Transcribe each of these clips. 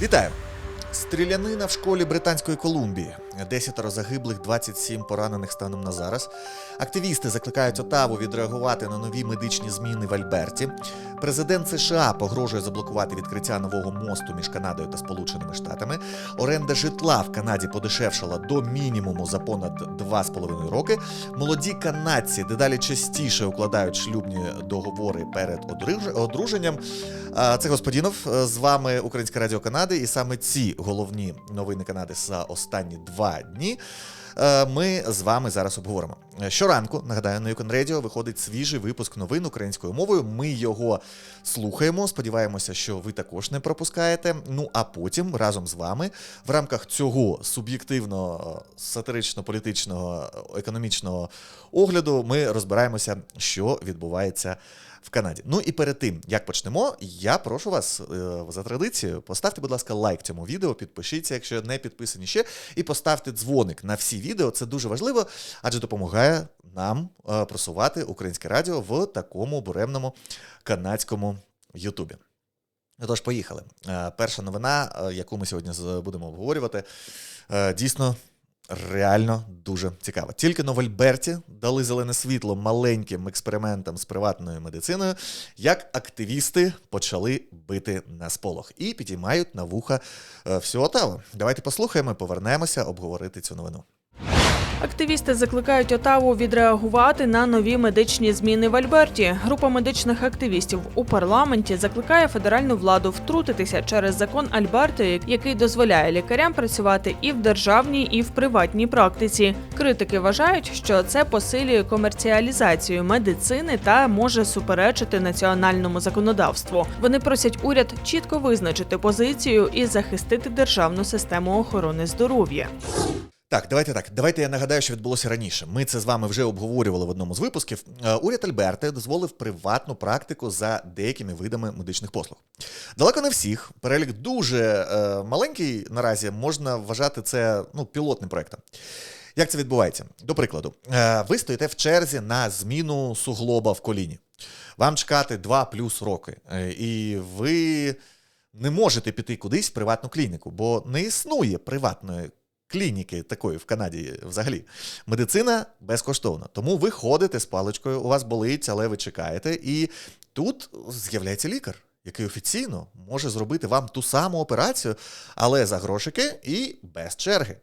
Вітаю! Стрілянина в школі Британської Колумбії. Десятеро загиблих, 27 поранених станом на зараз. Активісти закликають Отаву відреагувати на нові медичні зміни в Альберті. Президент США погрожує заблокувати відкриття нового мосту між Канадою та Сполученими Штатами. Оренда житла в Канаді подешевшала до мінімуму за понад 2,5 роки. Молоді канадці дедалі частіше укладають шлюбні договори перед одруж- одруженням. Це Господінов. З вами Українське Радіо Канади, і саме ці головні новини Канади за останні два дні. е, Ми з вами зараз обговоримо. Е, Щоранку, нагадаю, на Юкон Радіо виходить свіжий випуск новин українською мовою. Ми його слухаємо. Сподіваємося, що ви також не пропускаєте. Ну а потім разом з вами в рамках цього сатирично-політичного е, економічного огляду ми розбираємося, що відбувається в Канаді. Ну і перед тим, як почнемо, я прошу вас е, за традицією, поставте, будь ласка, лайк цьому відео, підпишіться, якщо не підписані ще, і поставте дзвоник на всі відео. Це дуже важливо, адже допомагає нам е, просувати українське радіо в такому буремному канадському Ютубі. Отож, поїхали. Е, Перша новина, яку ми сьогодні будемо обговорювати, дійсно реально дуже цікаво. Тільки на Вальберті дали зелене світло маленьким експериментам з приватною медициною, як активісти почали бити на сполох і підіймають на вуха е, всю Отаву. Давайте послухаємо, повернемося обговорити цю новину. Активісти закликають Отаву відреагувати на нові медичні зміни в Альберті. Група медичних активістів у парламенті закликає федеральну владу втрутитися через закон Альберти, який дозволяє лікарям працювати і в державній, і в приватній практиці. Критики вважають, що це посилює комерціалізацію медицини та може суперечити національному законодавству. Вони просять уряд чітко визначити позицію і захистити державну систему охорони здоров'я. Так, давайте так. Давайте я нагадаю, що відбулося раніше. Ми це з вами вже обговорювали в одному з випусків. Е, Уряд Альберти дозволив приватну практику за деякими видами медичних послуг. Далеко не всіх. Перелік дуже е, маленький наразі можна вважати це ну, пілотним проектом. Як це відбувається? До прикладу, е, ви стоїте в черзі на зміну суглоба в коліні. Вам чекати 2 плюс роки, Е, і ви не можете піти кудись в приватну клініку, бо не існує приватної клініки такої в Канаді взагалі. Медицина безкоштовна. Тому ви ходите з паличкою, у вас болить, але ви чекаєте, і тут з'являється лікар, який офіційно може зробити вам ту саму операцію, але за грошики і без черги.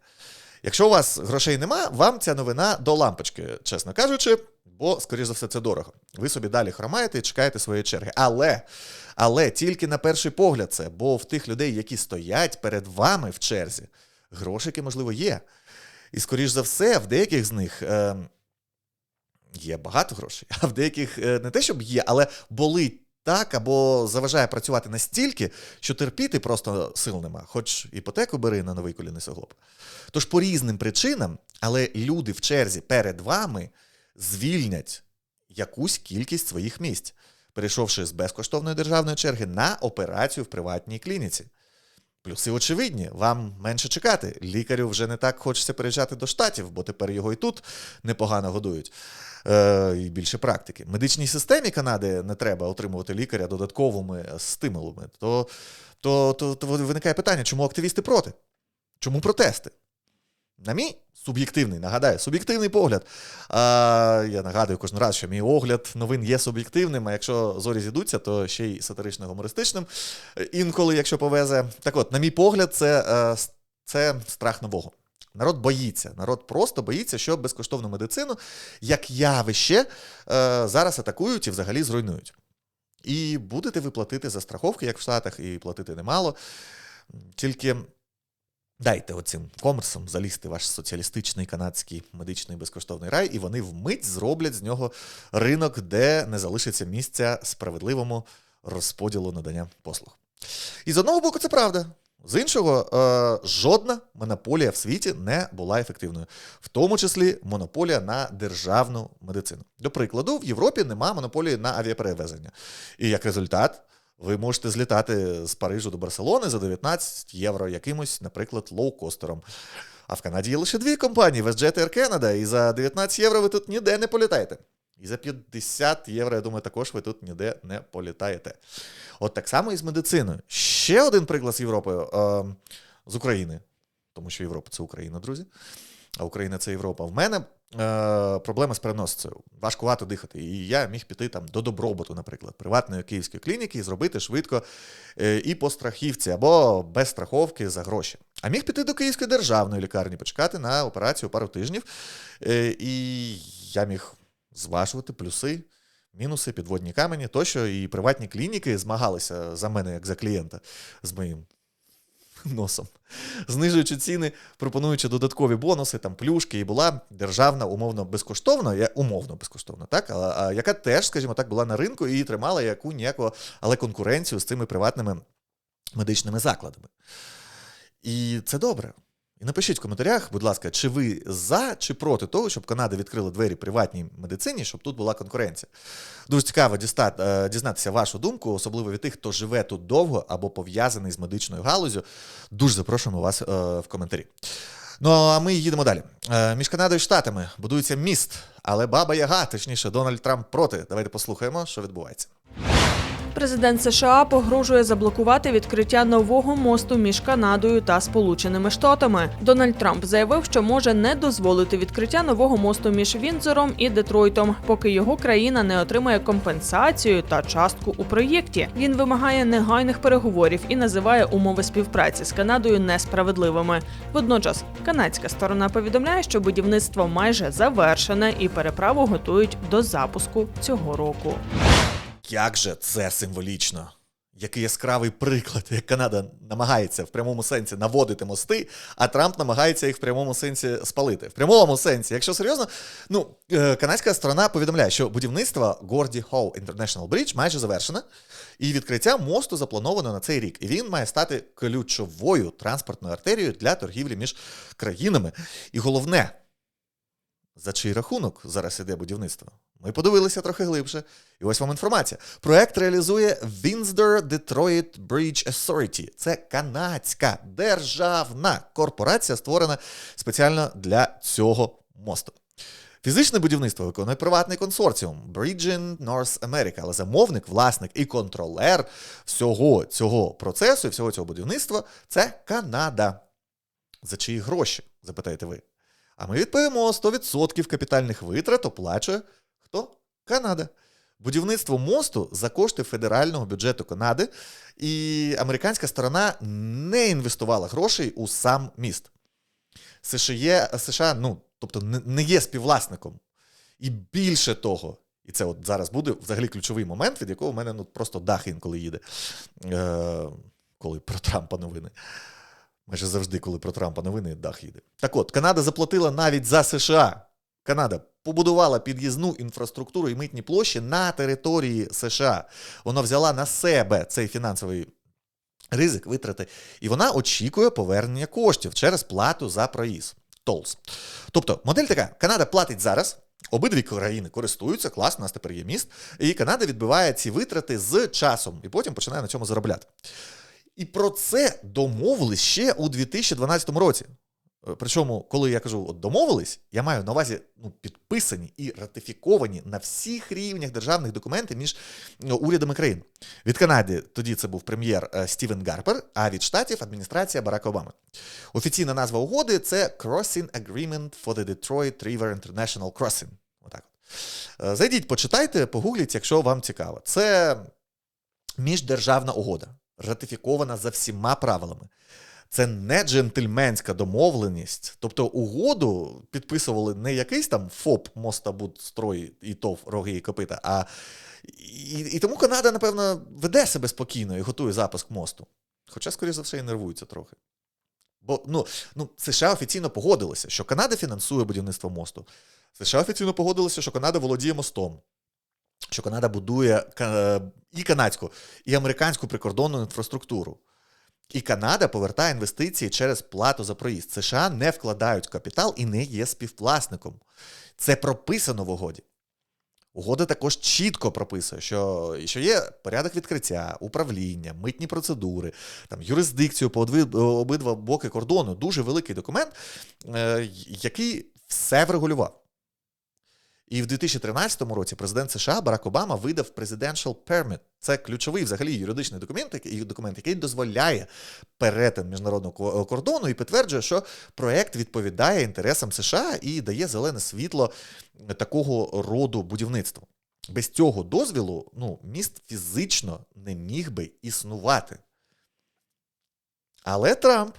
Якщо у вас грошей нема, вам ця новина до лампочки, чесно кажучи, бо, скоріш за все, це дорого. Ви собі далі хромаєте і чекаєте своєї черги. Але, але тільки на перший погляд це, бо в тих людей, які стоять перед вами в черзі, грошики, можливо, є. І, скоріш за все, в деяких з них е, є багато грошей, а в деяких е, не те, щоб є, але болить так або заважає працювати настільки, що терпіти просто сил нема, хоч іпотеку бери на новий колінний суглоб. Тож по різним причинам, але люди в черзі перед вами звільнять якусь кількість своїх місць, перейшовши з безкоштовної державної черги на операцію в приватній клініці. Плюси очевидні, вам менше чекати. Лікарю вже не так хочеться переїжджати до штатів, бо тепер його і тут непогано годують. Е, і більше практики. Медичній системі Канади не треба отримувати лікаря додатковими стимулами. То, то, то, то виникає питання, чому активісти проти? Чому протести? На мій суб'єктивний, нагадаю, суб'єктивний погляд. А, я нагадую кожен раз, що мій огляд новин є суб'єктивним, а якщо зорі зійдуться, то ще й сатирично-гумористичним. Е, Інколи, якщо повезе. Так от, на мій погляд, це, е, це страх нового. Народ боїться. Народ просто боїться, що безкоштовну медицину, як явище, е, зараз атакують і взагалі зруйнують. І будете ви платити за страховки, як в Штатах, і платити немало. Тільки дайте оцим комерсам залізти ваш соціалістичний канадський медичний безкоштовний рай, і вони вмить зроблять з нього ринок, де не залишиться місця справедливому розподілу надання послуг. І з одного боку, це правда. З іншого, е, жодна монополія в світі не була ефективною, в тому числі монополія на державну медицину. До прикладу, в Європі нема монополії на авіаперевезення. І як результат, ви можете злітати з Парижу до Барселони за 19 євро якимось, наприклад, лоукостером. А в Канаді є лише дві компанії: WestJet Air Canada, і за 19 євро ви тут ніде не політаєте. І за 50 євро, я думаю, також ви тут ніде не політаєте. От так само і з медициною. ще один приклад з Європи, е, з України, тому що Європа це Україна, друзі. А Україна це Європа. В мене е, проблема з переносицею. Важкувато дихати. І я міг піти там до добробуту, наприклад, приватної київської клініки і зробити швидко е, і по страхівці, або без страховки за гроші. А міг піти до Київської державної лікарні, почекати на операцію пару тижнів. Е, і я міг зважувати плюси, мінуси, підводні камені, тощо і приватні клініки змагалися за мене, як за клієнта, з моїм носом, знижуючи ціни, пропонуючи додаткові бонуси, там плюшки, і була державна умовно безкоштовна, умовно безкоштовна, так, а, а, яка теж, скажімо так, була на ринку і тримала яку ніяку, але конкуренцію з цими приватними медичними закладами. І це добре. І напишіть в коментарях, будь ласка, чи ви за чи проти того, щоб Канада відкрила двері приватній медицині, щоб тут була конкуренція. Дуже цікаво е, дізнатися вашу думку, особливо від тих, хто живе тут довго або пов'язаний з медичною галузю. Дуже запрошуємо вас е, в коментарі. Ну а ми їдемо далі. Е, Між Канадою і Штатами будується міст, але баба Яга, точніше, Дональд Трамп проти. Давайте послухаємо, що відбувається. Президент США погрожує заблокувати відкриття нового мосту між Канадою та Сполученими Штатами. Дональд Трамп заявив, що може не дозволити відкриття нового мосту між Віндзором і Детройтом, поки його країна не отримає компенсацію та частку у проєкті. Він вимагає негайних переговорів і називає умови співпраці з Канадою несправедливими. Водночас канадська сторона повідомляє, що будівництво майже завершене і переправу готують до запуску цього року. Як же це символічно? Який яскравий приклад, як Канада намагається в прямому сенсі наводити мости, а Трамп намагається їх в прямому сенсі спалити. В прямому сенсі, якщо серйозно, ну е, канадська сторона повідомляє, що будівництво Горді Хоу International Bridge майже завершене, і відкриття мосту заплановано на цей рік. І він має стати ключовою транспортною артерією для торгівлі між країнами. І головне, за чий рахунок зараз іде будівництво? Ми подивилися трохи глибше. І ось вам інформація. Проект реалізує Windsor Detroit Bridge Authority. Це канадська державна корпорація, створена спеціально для цього мосту. Фізичне будівництво виконує приватний консорціум Bridging North America, але замовник, власник і контролер всього цього процесу і всього цього будівництва це Канада. За чиї гроші, запитаєте ви? А ми відповімо: 100% капітальних витрат оплачує хто? Канада. Будівництво мосту за кошти федерального бюджету Канади, і американська сторона не інвестувала грошей у сам міст. США, США ну, тобто не, є співвласником. І більше того, і це от зараз буде взагалі ключовий момент, від якого в мене ну, просто дах інколи їде, е, коли про Трампа новини. Майже завжди, коли про Трампа новини, дах їде. Так от, Канада заплатила навіть за США. Канада побудувала під'їзну інфраструктуру і митні площі на території США. Вона взяла на себе цей фінансовий ризик, витрати, і вона очікує повернення коштів через плату за проїзд. Толс. Тобто, модель така: Канада платить зараз. Обидві країни користуються, клас, у нас тепер є міст, і Канада відбиває ці витрати з часом і потім починає на цьому заробляти. І про це домовились ще у 2012 році. Е, Причому, коли я кажу от домовились, я маю на увазі ну, підписані і ратифіковані на всіх рівнях державних документів між ну, урядами країн. Від Канади тоді це був прем'єр е, Стівен Гарпер, а від штатів адміністрація Барака Обами. Офіційна назва угоди це Crossing Agreement for the Detroit River International Crossing. Отак. от. Е, Зайдіть, почитайте, погугліть, якщо вам цікаво. Це міждержавна угода, ратифікована за всіма правилами. Це не джентльменська домовленість. Тобто угоду підписували не якийсь там ФОП Мостабудстрой і ТОВ роги і копита, а і, і тому Канада, напевно, веде себе спокійно і готує запуск мосту. Хоча, скоріше за все, і нервується трохи. Бо ну, ну, США офіційно погодилися, що Канада фінансує будівництво мосту. США офіційно погодилися, що Канада володіє мостом, що Канада будує і канадську, і американську прикордонну інфраструктуру. І Канада повертає інвестиції через плату за проїзд. США не вкладають капітал і не є співвласником. Це прописано в угоді. Угода також чітко прописує, що, що є порядок відкриття, управління, митні процедури, там, юрисдикцію по обидва боки кордону. Дуже великий документ, е, який все врегулював. І в 2013 році президент США Барак Обама видав Presidential Permit. Це ключовий взагалі юридичний документ, який- документ, який дозволяє перетин міжнародного кордону і підтверджує, що проект відповідає інтересам США і дає зелене світло такого роду будівництву. Без цього дозвілу ну, міст фізично не міг би існувати. Але Трамп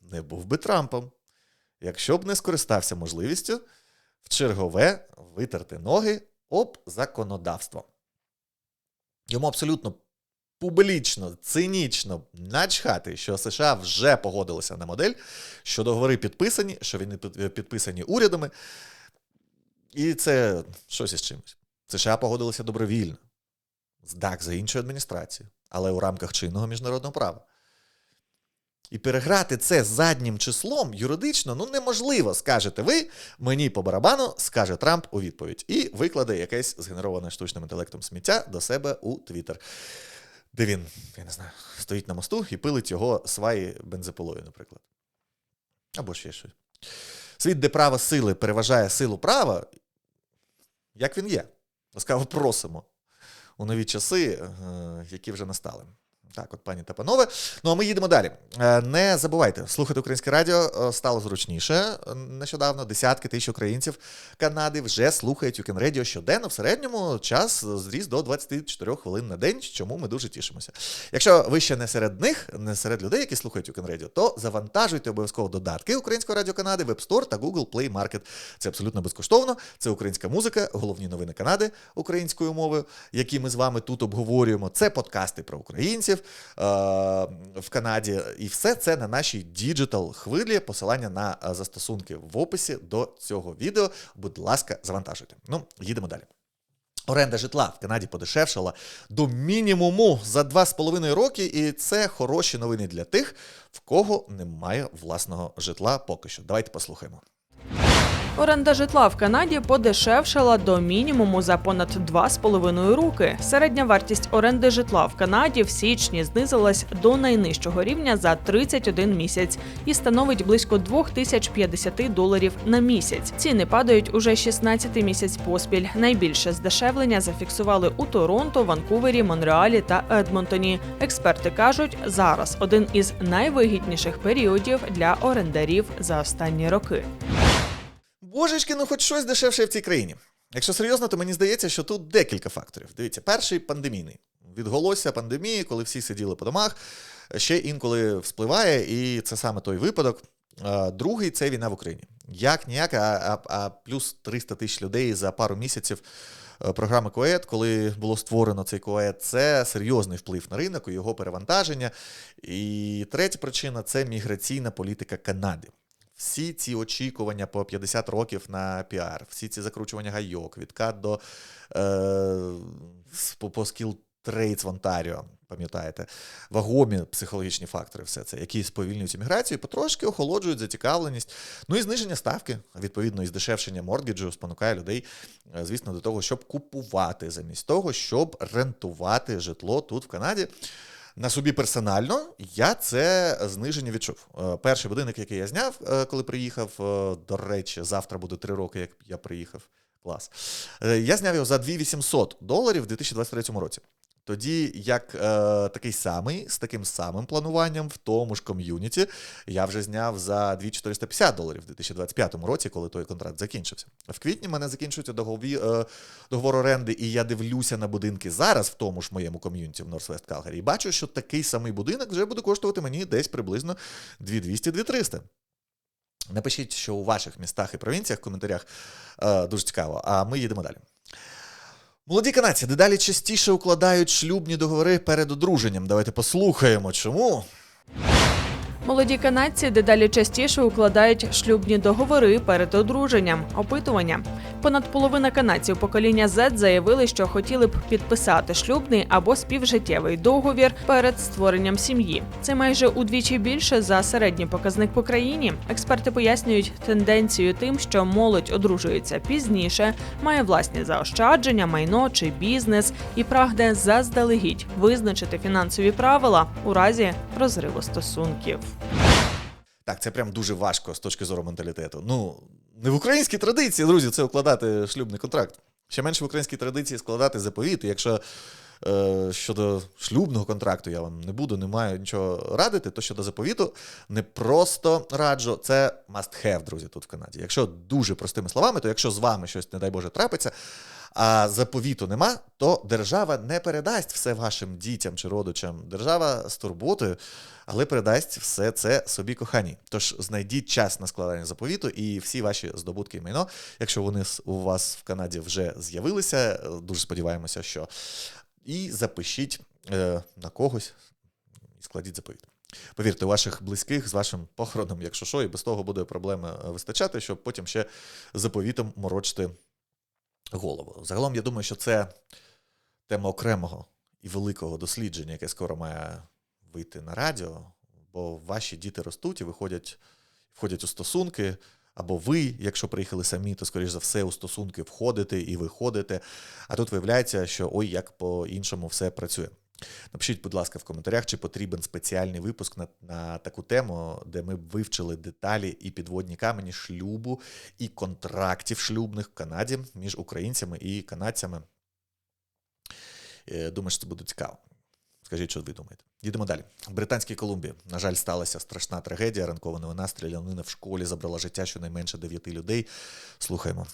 не був би Трампом, якщо б не скористався можливістю в чергове витерти ноги об законодавство. Йому абсолютно публічно, цинічно начхати, що США вже погодилися на модель, що договори підписані, що вони підписані урядами. І це щось із чимось. США погодилися добровільно. Так, за іншою адміністрацією, але у рамках чинного міжнародного права. І переграти це заднім числом юридично ну неможливо, скажете ви, мені по барабану, скаже Трамп у відповідь. І викладе якесь згенероване штучним інтелектом сміття до себе у Твіттер, де він, я не знаю, стоїть на мосту і пилить його сваї бензопилою, наприклад. Або ще щось. Світ, де право сили переважає силу права, як він є. Ласкаво просимо у нові часи, е, які вже настали. Так, от, пані та панове. Ну а ми їдемо далі. Е, Не забувайте, слухати українське радіо е, стало зручніше е, нещодавно. Десятки тисяч українців Канади вже слухають Weekend Radio щоденно. В середньому час зріс до 24 хвилин на день, чому ми дуже тішимося. Якщо ви ще не серед них, не серед людей, які слухають Weekend Radio, то завантажуйте обов'язково додатки Українського радіо Канади, Web Store та Google Play Market. Це абсолютно безкоштовно. Це українська музика, головні новини Канади українською мовою, які ми з вами тут обговорюємо. Це подкасти про українців в Канаді. І все це на нашій діджитал хвилі. Посилання на е, застосунки в описі до цього відео. Будь ласка, завантажуйте. Ну, їдемо далі. Оренда житла в Канаді подешевшала до мінімуму за 2,5 роки, і це хороші новини для тих, в кого немає власного житла поки що. Давайте послухаємо. Оренда житла в Канаді подешевшала до мінімуму за понад 2,5 роки. Середня вартість оренди житла в Канаді в січні знизилась до найнижчого рівня за 31 місяць і становить близько 2050 доларів на місяць. Ціни падають уже 16 місяць поспіль. Найбільше здешевлення зафіксували у Торонто, Ванкувері, Монреалі та Едмонтоні. Експерти кажуть, зараз один із найвигідніших періодів для орендарів за останні роки. Божечки, ну хоч щось дешевше в цій країні. Якщо серйозно, то мені здається, що тут декілька факторів. Дивіться, перший пандемійний. Відголосся пандемії, коли всі сиділи по домах, ще інколи вспливає, і це саме той випадок. Другий це війна в Україні. Як ніяк, а, а, а плюс 300 тисяч людей за пару місяців е, програми КОЕД, коли було створено цей КОЕД, це серйозний вплив на ринок, і його перевантаження. І третя причина це міграційна політика Канади. Всі ці очікування по 50 років на піар, всі ці закручування гайок, відкат до е, по, скіл трейдс в Онтаріо, пам'ятаєте, вагомі психологічні фактори, все це, які сповільнюють імміграцію, потрошки охолоджують зацікавленість. Ну і зниження ставки, відповідно, і здешевшення моргіджу спонукає людей, е, звісно, до того, щоб купувати замість того, щоб рентувати житло тут в Канаді. На собі персонально я це зниження відчув. Е, Перший будинок, який я зняв, е, коли приїхав, е, до речі, завтра буде три роки, як я приїхав. Клас. Я зняв його за 2800 доларів у 2023 році. Тоді, як е, такий самий, з таким самим плануванням в тому ж ком'юніті, я вже зняв за 2450 доларів у 2025 році, коли той контракт закінчився. В квітні мене закінчується догові, е, договор оренди, і я дивлюся на будинки зараз в тому ж моєму ком'юніті в Норсвест Калгарі, і бачу, що такий самий будинок вже буде коштувати мені десь приблизно 2200-2300. Напишіть, що у ваших містах і провінціях в коментарях е, дуже цікаво. А ми їдемо далі. Молоді канадці дедалі частіше укладають шлюбні договори перед одруженням. Давайте послухаємо, чому. Молоді канадці дедалі частіше укладають шлюбні договори перед одруженням. Опитування. Понад половина канадців покоління Z заявили, що хотіли б підписати шлюбний або співжиттєвий договір перед створенням сім'ї. Це майже удвічі більше за середній показник по країні. Експерти пояснюють тенденцію тим, що молодь одружується пізніше, має власні заощадження, майно чи бізнес і прагне заздалегідь визначити фінансові правила у разі розриву стосунків. Так, це прям дуже важко з точки зору менталітету. Ну, Не в українській традиції, друзі, це укладати шлюбний контракт. Ще менше в українській традиції складати заповіт. Якщо щодо шлюбного контракту я вам не буду, не маю нічого радити, то щодо заповіту не просто раджу, це must have, друзі, тут в Канаді. Якщо дуже простими словами, то якщо з вами щось, не дай Боже, трапиться, а заповіту нема, то держава не передасть все вашим дітям чи родичам. Держава з турботою, але передасть все це собі коханій. Тож знайдіть час на складання заповіту і всі ваші здобутки і майно, якщо вони у вас в Канаді вже з'явилися, е, дуже сподіваємося, що і запишіть е, на когось і складіть заповіт. Повірте, у ваших близьких з вашим похороном, якщо що, і без того буде проблеми е, вистачати, щоб потім ще заповітом морочити голову. Загалом, я думаю, що це тема окремого і великого дослідження, яке скоро має вийти на радіо, бо ваші діти ростуть і виходять, входять у стосунки. Або ви, якщо приїхали самі, то скоріш за все у стосунки входите і виходите. А тут виявляється, що ой, як по-іншому все працює. Напишіть, будь ласка, в коментарях, чи потрібен спеціальний випуск на, на таку тему, де ми б вивчили деталі і підводні камені шлюбу і контрактів шлюбних в Канаді між українцями і канадцями. Е, Думаю, що це буде цікаво. Скажіть, що ви думаєте. Їдемо далі. В Британській Колумбії, на жаль, сталася страшна трагедія. Ранкова новина стрілянина в школі забрала життя щонайменше дев'яти людей. Слухаємо.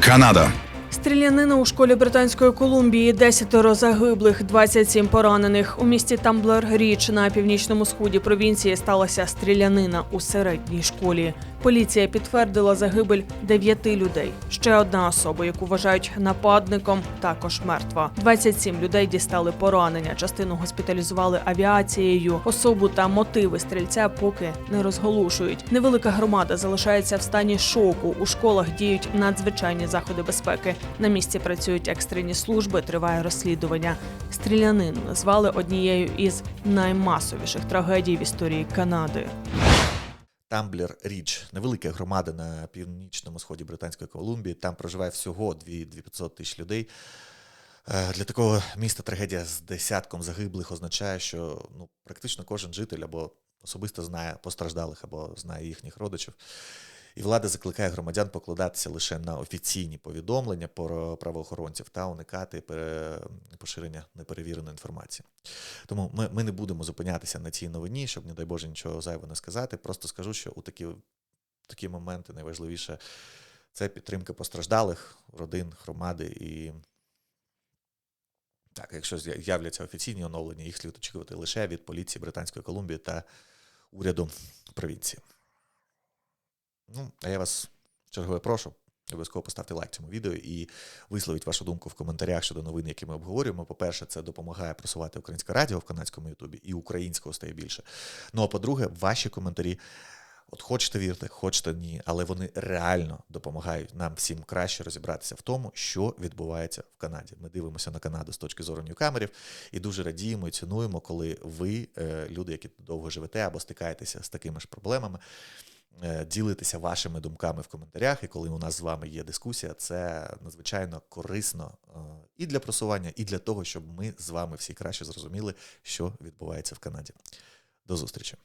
Канада. Стрілянина у школі Британської Колумбії, десятеро загиблих, 27 поранених. У місті Тамблер Річ на північному сході провінції сталася стрілянина у середній школі. Поліція підтвердила загибель дев'яти людей. Ще одна особа, яку вважають нападником, також мертва. 27 людей дістали поранення. Частину госпіталізували авіацією. Особу та мотиви стрільця поки не розголошують. Невелика громада залишається в стані шоку. У школах діють надзвичайні заходи безпеки. На місці працюють екстрені служби. Триває розслідування. Стрілянину назвали однією із наймасовіших трагедій в історії Канади. Тамблер Річ, невелика громада на північному сході Британської Колумбії. Там проживає всього 2500 тисяч людей. Е, Для такого міста трагедія з десятком загиблих означає, що ну, практично кожен житель або особисто знає постраждалих, або знає їхніх родичів. І влада закликає громадян покладатися лише на офіційні повідомлення про правоохоронців та уникати поширення неперевіреної інформації. Тому ми, ми не будемо зупинятися на цій новині, щоб, не дай Боже, нічого зайвого не сказати. Просто скажу, що у такі, такі моменти найважливіше це підтримка постраждалих, родин, громади і. Так, якщо з'являться офіційні оновлення, їх слід очікувати лише від поліції Британської Колумбії та уряду провінції. Ну, а я вас чергове прошу. Обов'язково поставте лайк цьому відео і висловіть вашу думку в коментарях щодо новин, які ми обговорюємо. По-перше, це допомагає просувати українське радіо в канадському Ютубі і українського стає більше. Ну а по-друге, ваші коментарі. От хочете вірте, хочете ні, але вони реально допомагають нам всім краще розібратися в тому, що відбувається в Канаді. Ми дивимося на Канаду з точки зору ньюкамерів і дуже радіємо і цінуємо, коли ви, е, люди, які довго живете або стикаєтеся з такими ж проблемами, е, ділитеся вашими думками в коментарях. І коли у нас з вами є дискусія, це надзвичайно корисно е, і для просування, і для того, щоб ми з вами всі краще зрозуміли, що відбувається в Канаді. До зустрічі!